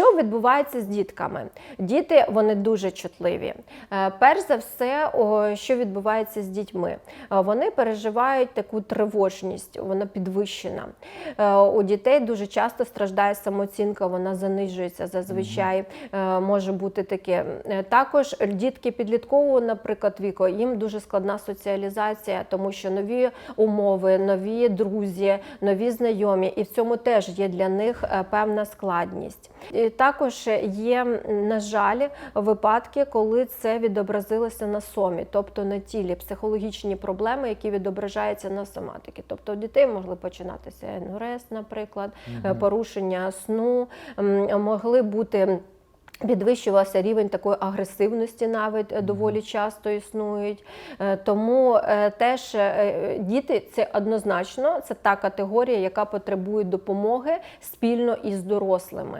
Що відбувається з дітками? Діти вони дуже чутливі. Е, Перш за все, що відбувається з дітьми? Е, Вони переживають таку тривожність, вона підвищена. Е, У дітей дуже часто страждає самооцінка, вона занижується зазвичай. Може бути таке. Також дітки підліткового, наприклад, віку, їм дуже складна соціалізація, тому що нові умови, нові друзі, нові знайомі, і в цьому теж є для них певна складність. І також є, на жаль, випадки, коли це відобразилося на сомі, тобто на тілі, психологічні проблеми, які відображаються на соматики. Тобто у дітей могли починатися НРС, наприклад, е, порушення сну, могли бути. Підвищувався рівень такої агресивності, навіть е, доволі часто існують. Е, Тому е, теж діти це однозначно це та категорія, яка потребує допомоги спільно із дорослими.